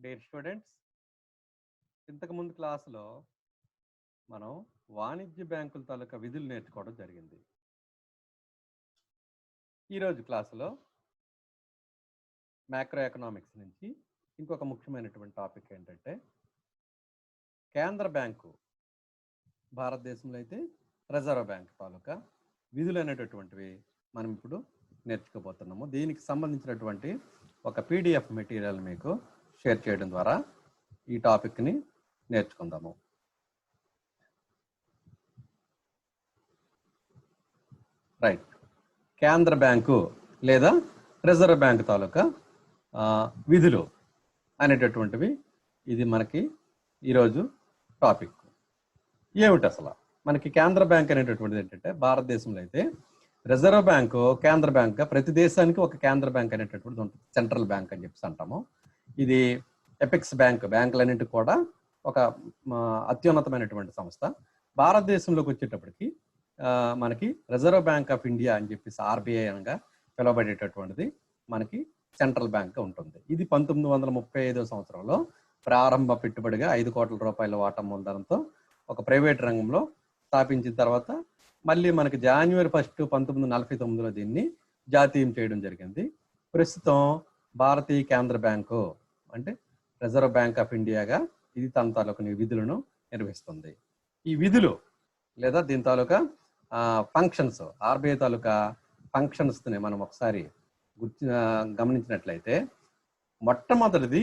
Dear students ఇంతకుముందు క్లాసులో మనం వాణిజ్య బ్యాంకుల తాలూకా విధులు నేర్చుకోవడం జరిగింది. ఈరోజు క్లాసులో మ్యాక్రో ఎకనామిక్స్ నుంచి ఇంకొక ముఖ్యమైనటువంటి టాపిక్ ఏంటంటే కేంద్ర బ్యాంకు భారతదేశంలో అయితే రిజర్వ్ బ్యాంక్ తాలూకా విధులు అనేటటువంటివి మనం ఇప్పుడు నేర్చుకోబోతున్నాము. దీనికి సంబంధించినటువంటి ఒక పీడిఎఫ్ మెటీరియల్ మీకు షేర్ చేయడం ద్వారా ఈ టాపిక్ని నేర్చుకుందాము. రైట్. కేంద్ర బ్యాంకు లేదా రిజర్వ్ బ్యాంక్ తాలూకా విధులు అనేటటువంటివి ఇది మనకి ఈరోజు టాపిక్. ఏమిటి అసలు? మనకి కేంద్ర బ్యాంక్ అనేటటువంటిది ఏంటంటే భారతదేశంలో అయితే రిజర్వ్ బ్యాంకు కేంద్ర బ్యాంక్ ప్రతి దేశానికి ఒక కేంద్ర బ్యాంక్ అనేటటువంటిది ఉంటుంది. సెంట్రల్ బ్యాంక్ అని చెప్పేసి అంటాము. ఇది ఎపిక్స్ బ్యాంక్ బ్యాంకులన్నింటి కూడా ఒక అత్యున్నతమైనటువంటి సంస్థ. భారతదేశంలోకి వచ్చేటప్పటికి మనకి రిజర్వ్ బ్యాంక్ ఆఫ్ ఇండియా అని చెప్పేసి ఆర్బీఐ అనగా పిలువబడేటటువంటిది మనకి సెంట్రల్ బ్యాంక్ ఉంటుంది. ఇది పంతొమ్మిది వందల ముప్పై ఐదో సంవత్సరంలో ప్రారంభ పెట్టుబడిగా ఐదు కోట్ల రూపాయల వాటా మూలధనంతో ఒక ప్రైవేట్ రంగంలో స్థాపించిన తర్వాత మళ్ళీ మనకి జనవరి ఫస్ట్ పంతొమ్మిది నలభై తొమ్మిదిలో దీన్ని జాతీయం చేయడం జరిగింది. ప్రస్తుతం భారతీయ కేంద్ర బ్యాంకు అంటే రిజర్వ్ బ్యాంక్ ఆఫ్ ఇండియాగా ఇది తన తాలూకా విధులను నిర్వహిస్తుంది. ఈ విధులు లేదా దీని తాలూకా ఫంక్షన్స్ ఆర్బీఐ తాలూకా ఫంక్షన్స్ని మనం ఒకసారి గుర్తి గమనించినట్లయితే మొట్టమొదటిది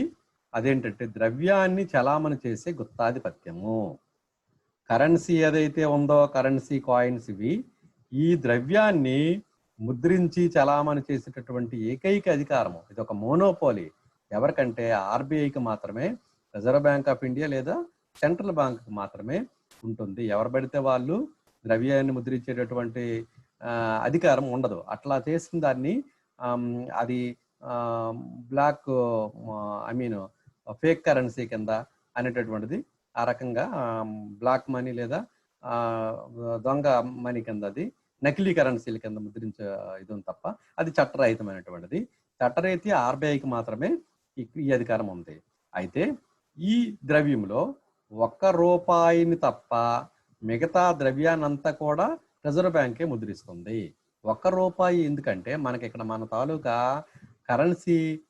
అదేంటంటే ద్రవ్యాన్ని చలామణి చేసే గుత్తాధిపత్యము. కరెన్సీ ఏదైతే ఉందో కరెన్సీ కాయిన్స్ ఇవి ఈ ద్రవ్యాన్ని ముద్రించి చలామణి చేసేటటువంటి ఏకైక అధికారము. ఇది ఒక మోనోపోలి ఎవరికంటే ఆర్బీఐకి మాత్రమే రిజర్వ్ బ్యాంక్ ఆఫ్ ఇండియా లేదా సెంట్రల్ బ్యాంక్కి మాత్రమే ఉంటుంది. ఎవరు పడితే వాళ్ళు ద్రవ్యాన్ని ముద్రించేటటువంటి అధికారం ఉండదు. అట్లా చేసిన దాన్ని అది black I mean fake currency కింద అనేటటువంటిది ఆ రకంగా బ్లాక్ మనీ లేదా దొంగ మనీ కింద అది నకిలీ కరెన్సీల కింద ముద్రించే ఇది తప్ప అది చట్టరహితమైనటువంటిది. చట్టరీతి ఆర్బీఐకి మాత్రమే ఈ అధికారం ఉంది. అయితే ఈ ద్రవ్యంలో ఒక్క రూపాయిని తప్ప మిగతా ద్రవ్యాన్నంతా కూడా రిజర్వ్ బ్యాంకే ముద్రిస్తుంది. ఒక్క రూపాయి ఎందుకంటే మనకి ఇక్కడ మన తాలూకా కరెన్సీ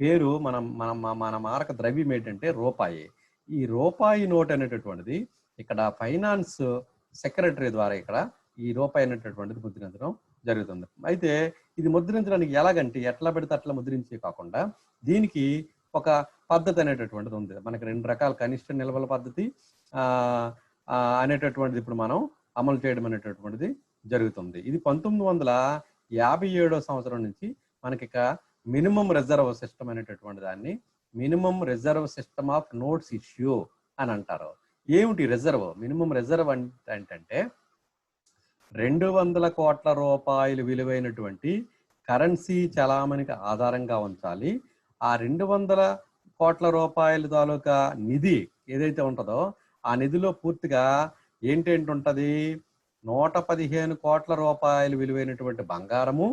పేరు మనం మన మన- మన మారక ద్రవ్యం ఏంటంటే రూపాయి. ఈ రూపాయి నోట్ అనేటటువంటిది ఇక్కడ ఫైనాన్స్ సెక్రటరీ ద్వారా ఇక్కడ ఈ రూపాయి అనేటటువంటిది ముద్రించడం జరుగుతుంది. అయితే ఇది ముద్రించడానికి ఎలాగంటే ఎట్లా పెడితే అట్లా ముద్రించే కాకుండా దీనికి ఒక పద్ధతి అనేటటువంటిది ఉంది. మనకి రెండు రకాల కనిష్ట నిల్వల పద్ధతి అనేటటువంటిది ఇప్పుడు మనం అమలు చేయడం అనేటటువంటిది జరుగుతుంది. ఇది పంతొమ్మిది వందల యాభై ఏడో సంవత్సరం నుంచి మనకి ఇక మినిమం రిజర్వ్ సిస్టమ్ అనేటటువంటి దాన్ని minimum reserve system of notes issue అని అంటారు. ఏమిటి రిజర్వ్? మినిమం రిజర్వ్ ఏంటంటే రెండు వందల కోట్ల రూపాయలు విలువైనటువంటి కరెన్సీ చలామణికి ఆధారంగా ఉంచాలి. ఆ రెండు వందల కోట్ల రూపాయల తాలూకా నిధి ఏదైతే ఉంటుందో ఆ నిధిలో పూర్తిగా ఏంటేంటి ఉంటుంది? నూట పదిహేను కోట్ల రూపాయలు విలువైనటువంటి బంగారము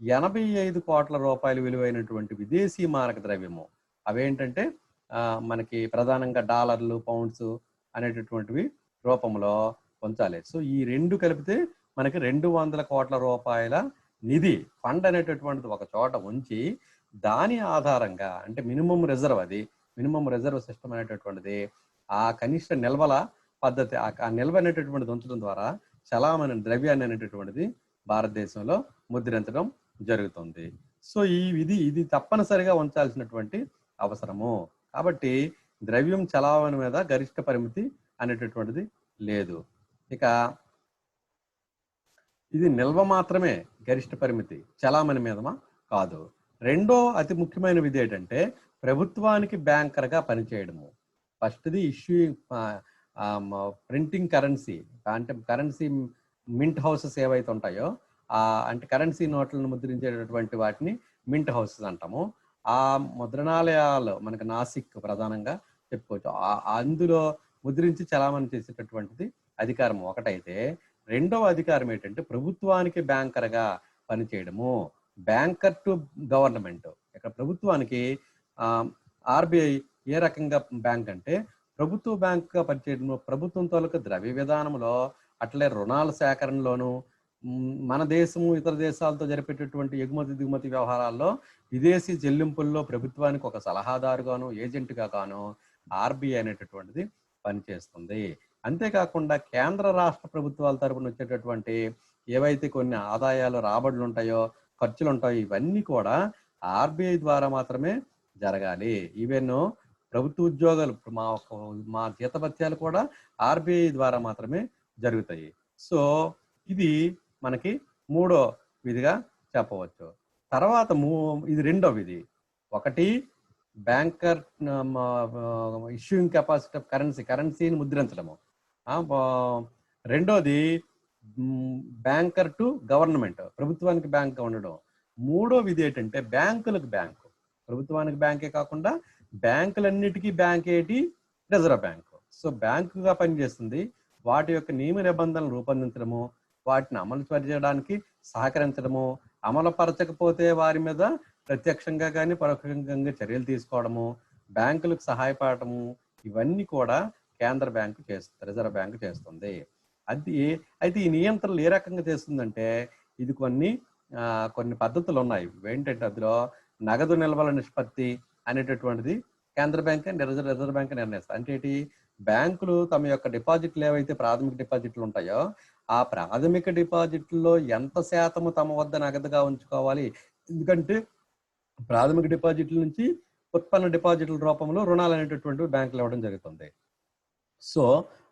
ఎనభై ఐదు కోట్ల రూపాయలు విలువైనటువంటి విదేశీ మారక ద్రవ్యము. అవేంటంటే మనకి ప్రధానంగా డాలర్లు పౌండ్స్ అనేటటువంటివి రూపంలో ఉంచాలి. సో ఈ రెండు కలిపితే మనకి రెండు వందల కోట్ల రూపాయల నిధి ఫండ్ అనేటటువంటిది ఒక చోట ఉంచి దాని ఆధారంగా అంటే మినిమం రిజర్వ్ అది మినిమం రిజర్వ్ సిస్టమ్ అనేటటువంటిది ఆ కనిష్ట నిల్వల పద్ధతి ఆ నిల్వ అనేటటువంటిది ఉంచడం ద్వారా చలామణి ద్రవ్యాన్ని అనేటటువంటిది భారతదేశంలో ముద్రించడం జరుగుతుంది. సో ఈ ఇది ఇది తప్పనిసరిగా ఉంచాల్సినటువంటి అవసరము. కాబట్టి ద్రవ్యం చలామణి మీద గరిష్ట పరిమితి అనేటటువంటిది లేదు. ఇక ఇది నిల్వ మాత్రమే గరిష్ట పరిమితి చలామణి మీదమా? కాదు. రెండో అతి ముఖ్యమైన విధి ఏంటంటే ప్రభుత్వానికి బ్యాంకర్గా పనిచేయడము. ఫస్ట్ది ఇష్యూ ప్రింటింగ్ కరెన్సీ అంటే కరెన్సీ మింట్ హౌసెస్ ఏవైతే ఉంటాయో అంటే కరెన్సీ నోట్లను ముద్రించేటటువంటి వాటిని మింట్ హౌసెస్ అంటాము. ఆ ముద్రణాలయాలు మనకి నాసిక్ ప్రధానంగా చెప్పుకోవచ్చు. అందులో ముద్రించి చలామణి చేసేటటువంటిది అధికారం ఒకటైతే రెండవ అధికారం ఏంటంటే ప్రభుత్వానికి బ్యాంకర్గా పనిచేయడము. Banker to government. ఇక్కడ ప్రభుత్వానికి ఆర్బీఐ ఏ రకంగా బ్యాంక్ అంటే ప్రభుత్వ బ్యాంకుగా పనిచేయడంలో ప్రభుత్వం తాలూకా ద్రవ్య విధానంలో అట్లే రుణాల సేకరణలోను మన దేశము ఇతర దేశాలతో జరిపేటటువంటి ఎగుమతి దిగుమతి వ్యవహారాల్లో విదేశీ చెల్లింపుల్లో ప్రభుత్వానికి ఒక సలహాదారుగాను ఏజెంట్గా గాను ఆర్బీఐ అనేటటువంటిది పనిచేస్తుంది. అంతేకాకుండా కేంద్ర రాష్ట్ర ప్రభుత్వాల తరపున వచ్చేటటువంటి ఏవైతే కొన్ని ఆదాయాలు రాబడులు ఉంటాయో ఖర్చులు ఉంటాయి ఇవన్నీ కూడా ఆర్బీఐ ద్వారా మాత్రమే జరగాలి. ఈవెన్ ప్రభుత్వ ఉద్యోగాలు మా మా జీతభత్యాలు కూడా ఆర్బీఐ ద్వారా మాత్రమే జరుగుతాయి. సో ఇది మనకి మూడో విధిగా చెప్పవచ్చు. తర్వాత మూ ఇది రెండో విధి. ఒకటి banker issuing capacity of currency కరెన్సీని ముద్రించడము. రెండోది బ్యాంకర్ టు గవర్నమెంట్. ప్రభుత్వానికి బ్యాంక్ ఉండడం. మూడో విధి ఏంటంటే బ్యాంకులకు బ్యాంకు. ప్రభుత్వానికి బ్యాంకే కాకుండా బ్యాంకులన్నిటికీ బ్యాంక్ ఏంటి? Reserve bank. సో బ్యాంకుగా పనిచేస్తుంది. వాటి యొక్క నియమ నిబంధనలు రూపొందించడము వాటిని అమలు చేయడానికి సహకరించడము అమలు పరచకపోతే వారి మీద ప్రత్యక్షంగా కానీ పరోక్షంగా చర్యలు తీసుకోవడము బ్యాంకులకు సహాయపడటము ఇవన్నీ కూడా కేంద్ర బ్యాంకు చేస్తుంది రిజర్వ్ బ్యాంకు చేస్తుంది. అది అయితే ఈ నియంత్రణలు ఏ రకంగా చేస్తుందంటే ఇది కొన్ని కొన్ని పద్ధతులు ఉన్నాయి ఏంటంటే అందులో నగదు నిల్వల నిష్పత్తి అనేటటువంటిది కేంద్ర బ్యాంక్ రిజర్వ్ రిజర్వ్ బ్యాంక్ నిర్ణయిస్తారు అంటే ఏంటి? బ్యాంకులు తమ యొక్క డిపాజిట్లు ఏవైతే ప్రాథమిక డిపాజిట్లు ఉంటాయో ఆ ప్రాథమిక డిపాజిట్లో ఎంత శాతము తమ వద్ద నగదుగా ఉంచుకోవాలి? ఎందుకంటే ప్రాథమిక డిపాజిట్ల నుంచి ఉత్పన్న డిపాజిట్ల రూపంలో రుణాలు అనేటటువంటి బ్యాంకులు ఇవ్వడం జరుగుతుంది. సో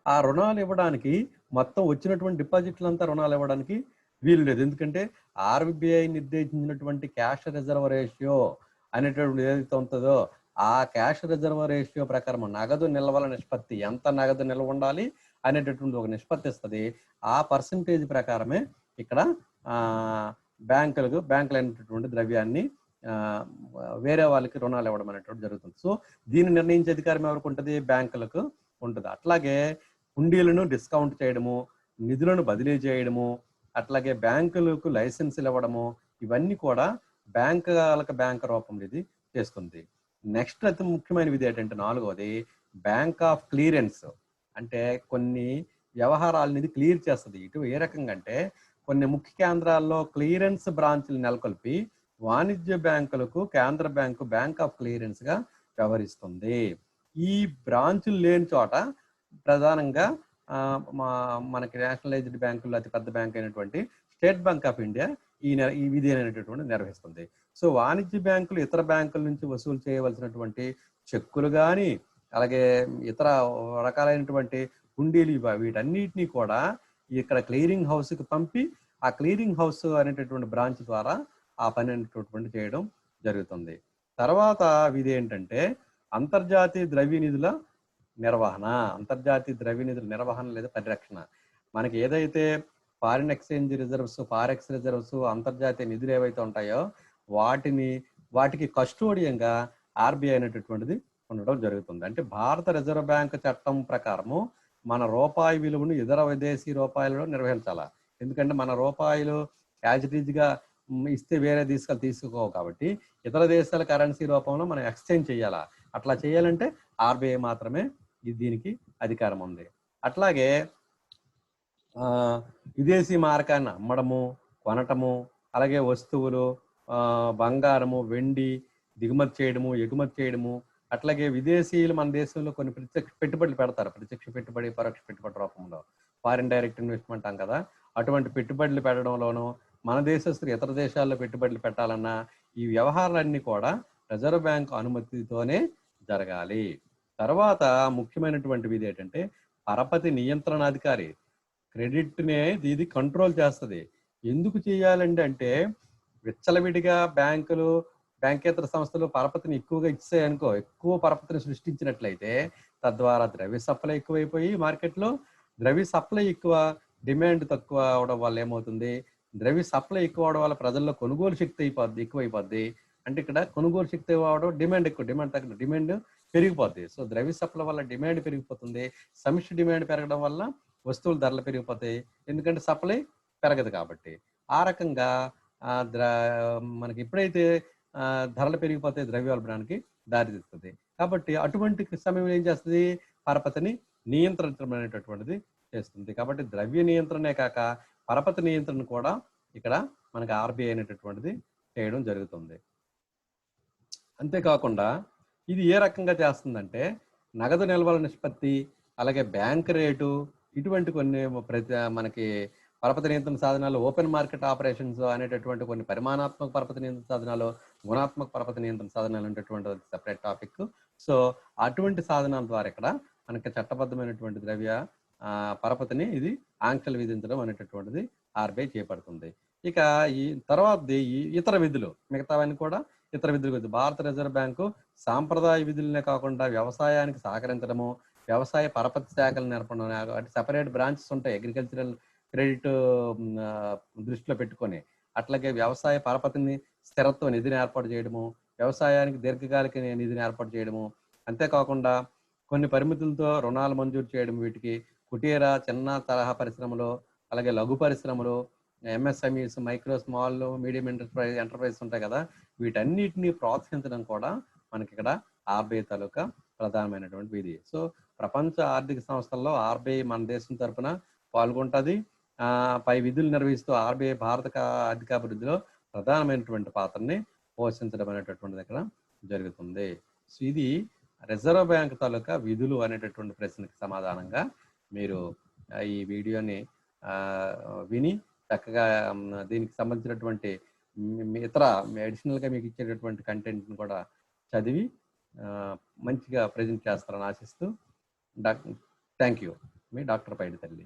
ఆ రుణాలు ఇవ్వడానికి మొత్తం వచ్చినటువంటి డిపాజిట్లంతా రుణాలు ఇవ్వడానికి వీలు లేదు. ఎందుకంటే ఆర్బిఐ నిర్దేశించినటువంటి క్యాష్ రిజర్వ్ రేషియో అనేటటువంటి ఏదైతే ఉంటుందో ఆ క్యాష్ రిజర్వ్ రేషియో ప్రకారం నగదు నిల్వల నిష్పత్తి ఎంత నగదు నిల్వ ఉండాలి అనేటటువంటి ఒక నిష్పత్తి ఇస్తుంది. ఆ పర్సంటేజ్ ప్రకారమే ఇక్కడ బ్యాంకులకు బ్యాంకులు అనేటటువంటి ద్రవ్యాన్ని వేరే వాళ్ళకి రుణాలు ఇవ్వడం అనేటువంటి జరుగుతుంది. సో దీన్ని నిర్ణయించే అధికారం ఎవరికి ఉంటుంది? బ్యాంకులకు ఉంటుంది. అట్లాగే హుండీలను డిస్కౌంట్ చేయడము నిధులను బదిలీ చేయడము అట్లాగే బ్యాంకులకు లైసెన్సులు ఇవ్వడము ఇవన్నీ కూడా బ్యాంకులకు బ్యాంక్ రూపంలో ఇది చేస్తుంది. నెక్స్ట్ అతి ముఖ్యమైన విధి ఏంటంటే నాలుగవది బ్యాంక్ ఆఫ్ క్లియరెన్స్. అంటే కొన్ని వ్యవహారాలను ఇది క్లియర్ చేస్తుంది. ఇటు ఏ రకంగా అంటే కొన్ని ముఖ్య కేంద్రాల్లో క్లియరెన్స్ బ్రాంచ్లు నెలకొల్పి వాణిజ్య బ్యాంకులకు కేంద్ర బ్యాంకు బ్యాంక్ ఆఫ్ క్లియరెన్స్గా వ్యవహరిస్తుంది. ఈ బ్రాంచులు లేని చోట ప్రధానంగా మా మనకి నేషనలైజ్డ్ బ్యాంకుల్లో అతి పెద్ద బ్యాంక్ అయినటువంటి స్టేట్ బ్యాంక్ ఆఫ్ ఇండియా ఈ నెల ఈ విధి అనేటటువంటి నిర్వహిస్తుంది. సో వాణిజ్య బ్యాంకులు ఇతర బ్యాంకుల నుంచి వసూలు చేయవలసినటువంటి చెక్కులు కానీ అలాగే ఇతర రకాలైనటువంటి హుండీలు ఇవ- వీటన్నిటినీ కూడా ఇక్కడ క్లియరింగ్ హౌస్కి పంపి ఆ క్లియరింగ్ హౌస్ అనేటటువంటి బ్రాంచ్ ద్వారా ఆ పని అనేటటువంటి చేయడం జరుగుతుంది. తర్వాత ఇది ఏంటంటే అంతర్జాతీయ ద్రవ్య నిధుల నిర్వహణ అంతర్జాతీయ ద్రవ్య నిధుల నిర్వహణ లేదా పరిరక్షణ. మనకి ఏదైతే foreign exchange reserves forex reserves అంతర్జాతీయ నిధులు ఏవైతే ఉంటాయో వాటిని వాటికి కస్టోడియంగా ఆర్బీఐ అనేటటువంటిది ఉండడం జరుగుతుంది. అంటే భారత రిజర్వ్ బ్యాంక్ చట్టం ప్రకారము మన రూపాయి విలువను ఇతర విదేశీ రూపాయలలో నిర్వహించాలా. ఎందుకంటే మన రూపాయలు యాజ్ ఇట్ ఇస్తే వేరే తీసుకెళ్ళి తీసుకోవు కాబట్టి ఇతర దేశాల కరెన్సీ రూపంలో మనం ఎక్స్చేంజ్ చేయాలా. అట్లా చేయాలంటే ఆర్బీఐ మాత్రమే దీనికి అధికారం ఉంది. అట్లాగే విదేశీ మార్కాన్ని అమ్మడము కొనటము అలాగే వస్తువులు బంగారము వెండి దిగుమతి చేయడము ఎగుమతి చేయడము అట్లాగే విదేశీయులు మన దేశంలో కొన్ని ప్రత్యక్ష పెట్టుబడులు పెడతారు. ప్రత్యక్ష పెట్టుబడి పరోక్ష పెట్టుబడి రూపంలో. ఫారిన్ డైరెక్ట్ ఇన్వెస్ట్మెంట్ అంటాం కదా అటువంటి పెట్టుబడులు పెట్టడంలోనూ మన దేశస్తులు ఇతర దేశాల్లో పెట్టుబడులు పెట్టాలన్నా ఈ వ్యవహారాలన్నీ కూడా రిజర్వ్ బ్యాంక్ అనుమతితోనే జరగాలి. తర్వాత ముఖ్యమైనటువంటివి ఇది ఏంటంటే పరపతి నియంత్రణాధికారి క్రెడిట్నే ఇది కంట్రోల్ చేస్తుంది. ఎందుకు చేయాలండి అంటే విచ్చలవిడిగా బ్యాంకులు బ్యాంకేతర సంస్థలు పరపతిని ఎక్కువగా ఇచ్చాయనుకో ఎక్కువ పరపతిని సృష్టించినట్లయితే తద్వారా ద్రవ్య సప్లై ఎక్కువైపోయి మార్కెట్లో ద్రవ్య సప్లై ఎక్కువ డిమాండ్ తక్కువ అవడం వల్ల ఏమవుతుంది? ద్రవ్య సప్లై ఎక్కువ అవడం వల్ల ప్రజల్లో కొనుగోలు శక్తి అయిపోద్ది ఎక్కువైపోద్ది. అంటే ఇక్కడ కొనుగోలు శక్తి అవడం డిమాండ్ ఎక్కువ డిమాండ్ తగ్గ డిమాండ్ పెరిగిపోద్ది. సో ద్రవ్య సప్లై వల్ల డిమాండ్ పెరిగిపోతుంది. సమిష్టి డిమాండ్ పెరగడం వల్ల వస్తువుల ధరలు పెరిగిపోతాయి. ఎందుకంటే సప్లై పెరగదు కాబట్టి. ఆ రకంగా ద్ర మనకి ఎప్పుడైతే ధరలు పెరిగిపోతే ద్రవ్యోల్బణానికి దారితీస్తుంది. కాబట్టి అటువంటి సమయంలో ఏం చేస్తుంది? పరపతిని నియంత్రించడం అనేటటువంటిది చేస్తుంది. కాబట్టి ద్రవ్య నియంత్రణే కాక పరపతి నియంత్రణ కూడా ఇక్కడ మనకి ఆర్బీఐ అనేటటువంటిది చేయడం జరుగుతుంది. అంతేకాకుండా ఇది ఏ రకంగా చేస్తుందంటే నగదు నిల్వల నిష్పత్తి అలాగే బ్యాంక్ రేటు ఇటువంటి కొన్ని ప్రతి మనకి పరపతి నియంత్రణ సాధనాలు ఓపెన్ మార్కెట్ ఆపరేషన్స్ అనేటటువంటి కొన్ని పరిమాణాత్మక పరపతి నియంత్రణ సాధనాలు గుణాత్మక పరపతి నియంత్రణ సాధనాలు అనేటటువంటి సెపరేట్ టాపిక్ సో అటువంటి సాధనాల ద్వారా ఇక్కడ మనకి చట్టబద్ధమైనటువంటి ద్రవ్య పరపతిని ఇది ఆంక్షలు విధించడం అనేటటువంటిది ఆర్బీఐ చేపడుతుంది. ఇక ఈ తర్వాత ఇతర విధులు మిగతావన్నీ కూడా ఇతర విధులు గురించి భారత రిజర్వ్ బ్యాంకు సాంప్రదాయ విధులనే కాకుండా వ్యవసాయానికి సహకరించడము వ్యవసాయ పరపతి శాఖలు నేర్పడం అంటే సెపరేట్ బ్రాంచెస్ ఉంటాయి. అగ్రికల్చరల్ క్రెడిట్ దృష్టిలో పెట్టుకొని అట్లాగే వ్యవసాయ పరపతిని స్థిరత్వ నిధిని ఏర్పాటు చేయడము వ్యవసాయానికి దీర్ఘకాలిక నిధిని ఏర్పాటు చేయడము అంతేకాకుండా కొన్ని పరిమితులతో రుణాలు మంజూరు చేయడం వీటికి కుటీర చిన్న తరహా పరిశ్రమలు అలాగే లఘు పరిశ్రమలు MSMEs micro small medium enterprise enterprises ఉంటాయి కదా. వీటన్నిటిని ప్రోత్సహించడం కూడా మనకి ఇక్కడ ఆర్బీఐ తాలూకా ప్రధానమైనటువంటి విధి. సో ప్రపంచ ఆర్థిక సంస్థల్లో ఆర్బీఐ మన దేశం తరఫున పాల్గొంటుంది. పై విధులు నిర్వహిస్తూ ఆర్బీఐ భారత ఆర్థికాభివృద్ధిలో ప్రధానమైనటువంటి పాత్రని పోషించడం అనేటటువంటిది ఇక్కడ జరుగుతుంది. సో ఇది రిజర్వ్ బ్యాంక్ తాలూకా విధులు అనేటటువంటి ప్రశ్నకి సమాధానంగా మీరు ఈ వీడియోని విని చక్కగా దీనికి సంబంధించినటువంటి ఇతర అడిషనల్గా మీకు ఇచ్చేటటువంటి కంటెంట్ని కూడా చదివి మంచిగా ప్రజెంట్ చేస్తారని ఆశిస్తూ డాక్ థ్యాంక్ యూ మీ డాక్టర్ పైడి తల్లి.